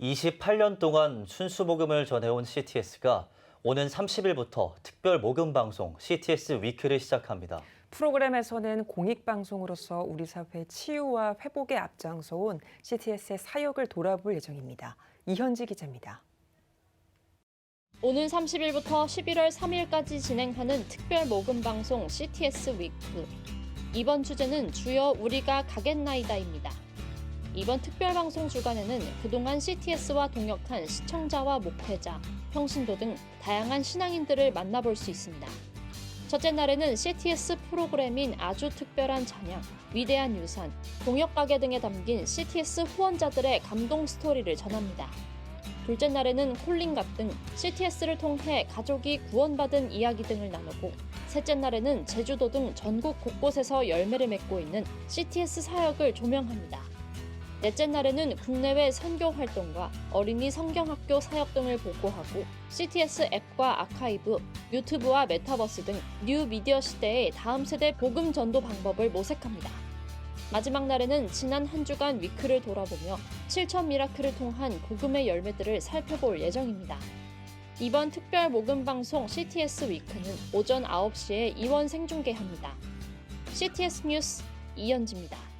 28년 동안 순수 모금을 전해온 CTS가 오는 30일부터 특별 모금 방송 CTS 위크를 시작합니다. 프로그램에서는 공익방송으로서 우리 사회 치유와 회복에 앞장서온 CTS의 사역을 돌아볼 예정입니다. 이현지 기자입니다. 오는 30일부터 11월 3일까지 진행하는 특별 모금 방송 CTS 위크. 이번 주제는 주여 우리가 가겠나이다입니다. 이번 특별 방송 주간에는 그동안 CTS와 동역한 시청자와 목회자, 평신도 등 다양한 신앙인들을 만나볼 수 있습니다. 첫째 날에는 CTS 프로그램인 아주 특별한 찬양, 위대한 유산, 동역 가게 등에 담긴 CTS 후원자들의 감동 스토리를 전합니다. 둘째 날에는 콜링갑 등 CTS를 통해 가족이 구원받은 이야기 등을 나누고 셋째 날에는 제주도 등 전국 곳곳에서 열매를 맺고 있는 CTS 사역을 조명합니다. 넷째 날에는 국내외 선교 활동과 어린이 성경학교 사역 등을 보고하고 CTS 앱과 아카이브, 유튜브와 메타버스 등 뉴 미디어 시대의 다음 세대 복음 전도 방법을 모색합니다. 마지막 날에는 지난 한 주간 위크를 돌아보며 7천 미라클을 통한 복음의 열매들을 살펴볼 예정입니다. 이번 특별 모금 방송 CTS 위크는 오전 9시에 이원 생중계합니다. CTS 뉴스 이현지입니다.